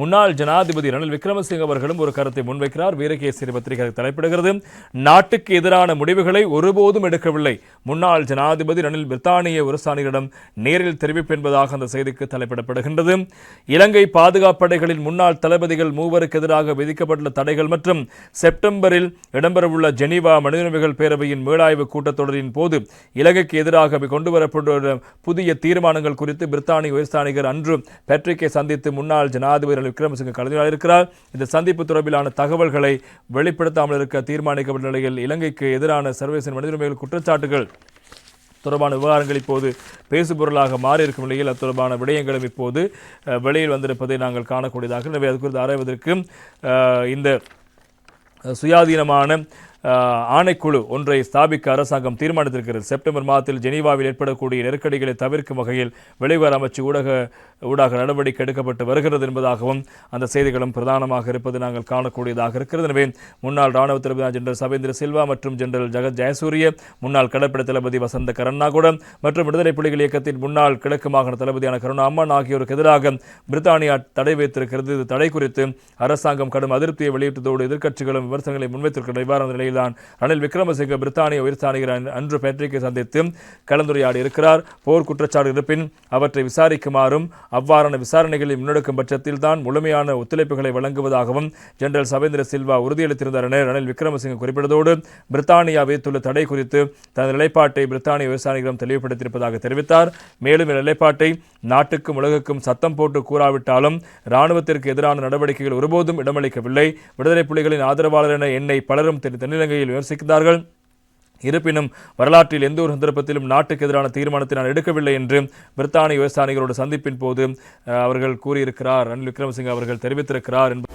முன்னாள் ஜனாதிபதி ரணில் விக்ரமசிங்க அவர்களும் ஒரு கருத்தை முன்வைக்கிறார். வீரகேசரி பத்திரிகை தலைப்பிடுகிறது. நாட்டுக்கு எதிரான முடிவுகளை ஒருபோதும் எடுக்கவில்லை. முன்னாள் ஜனாதிபதி ரணில் பிரித்தானிய உரசானிகளிடம் நேரில் தெரிவிப்பென்பதாக அந்த செய்திக்கு தலைப்பிடப்படுகின்றது. இலங்கை பாதுகாப்பு படைகளின் முன்னாள் தளபதிகள் மூவருக்கு எதிராக விதிக்கப்பட்டுள்ள தடைகள் மற்றும் செப்டம்பரில் இடம்பெறவுள்ள ஜெனீவா மனிதஉரிமைகள் பேரவையின் மீளாய்வு கூட்டத்தொடரின் போது இலங்கைக்கு எதிராக கொண்டுவரப்பட்டுள்ள புதிய தீர்மானங்கள் குறித்து பிரித்தானிய உயர்ஸ்தானிகர் அன்று பேட்ரிக்கை சந்தித்து முன்னாள் ஜனாதிபதி ரணில் விக்ரமசிங்க கலந்துரையாடியிருக்கிறார். இந்த சந்திப்பு தொடர்பிலான தகவல்களை வெளிப்படுத்தாமல் இருக்க தீர்மானிக்கப்பட்ட நிலையில் இலங்கைக்கு எதிரான சர்வதேச மனிதரிமைகள் குற்றச்சாட்டுகள் தொடர்பான விவகாரங்கள் இப்போது பேசுபொருளாக மாறியிருக்கும் நிலையில் அது தொடர்பான விடயங்களும் இப்போது வெளியில் வந்திருப்பதை நாங்கள் காணக்கூடியதாக எனவே அது குறித்து ஆராய்வதற்கு இந்த சுயாதீனமான ஆணைக்குழு ஒன்றை ஸ்தாபிக்க அரசாங்கம் தீர்மானித்திருக்கிறது. செப்டம்பர் மாதத்தில் ஜெனீவாவில் ஏற்படக்கூடிய நெருக்கடிகளை தவிர்க்கும் வகையில் வெளிவார அமைச்சு ஊடக ஊடாக நடவடிக்கை எடுக்கப்பட்டு வருகிறது என்பதாகவும் அந்த செய்திகளும் பிரதானமாக இருப்பது நாங்கள் காணக்கூடியதாக இருக்கிறது. எனவே முன்னாள் ராணுவ தளபதி ஜெனரல் சவேந்திர சில்வா மற்றும் ஜெனரல் ஜெகத் ஜெயசூரிய முன்னாள் கடற்படை தளபதி வசந்த கரண்ணாகுடம் மற்றும் விடுதலை புலிகள் இயக்கத்தின் முன்னாள் கிழக்கு மாகாண தளபதியான கருணா அம்மன் ஆகியோருக்கு எதிராக பிரித்தானியா தடை வைத்திருக்கிறது. இது தடை குறித்து அரசாங்கம் கடும் அதிருப்தியை வெளியிட்டதோடு எதிர்க்கட்சிகளும் விமர்சனங்களை முன்வைத்திருக்கிற இவ்வாறான நிலையில்தான் ரணில் விக்ரமசிங்க பிரித்தானிய உயர்ஸ்தானிகர் அன்று பேட்ரிக்கை சந்தித்து கலந்துரையாடி இருக்கிறார். போர் குற்றச்சாட்டு இருப்பின் அவற்றை விசாரிக்குமாறும் அவ்வாறான விசாரணைகளை முன்னெடுக்கும் பட்சத்தில் தான் முழுமையான ஒத்துழைப்புகளை வழங்குவதாகவும் ஜெனரல் சவேந்திர சில்வா உறுதியளித்திருந்தார் என ரணில் விக்ரமசிங்க குறிப்பிட்டதோடு பிரித்தானியா விதித்துள்ள தடை குறித்து தனது நிலைப்பாட்டை பிரித்தானிய விவசாயிகளிடம் தெளிவுபடுத்தியிருப்பதாக தெரிவித்தார். மேலும் இந்த நிலைப்பாட்டை நாட்டுக்கும் உலகுக்கும் சத்தம் போட்டு கூறாவிட்டாலும் இராணுவத்திற்கு எதிரான நடவடிக்கைகள் ஒருபோதும் இடமளிக்கவில்லை. விடுதலை புலிகளின் ஆதரவாளர் என என்னை பலரும் தென் தென்னிலங்கையில் விமர்சிக்கிறார்கள். இருப்பினும் வரலாற்றில் எந்த ஒரு சந்தர்ப்பத்திலும் நாட்டுக்கு எதிரான தீர்மானத்தை நான் எடுக்கவில்லை என்று பிரித்தானிய விவசாயிகளோட சந்திப்பின் போது அவர்கள் கூறியிருக்கிறார். ரணில் விக்ரமசிங்க அவர்கள் தெரிவித்திருக்கிறார் என்பது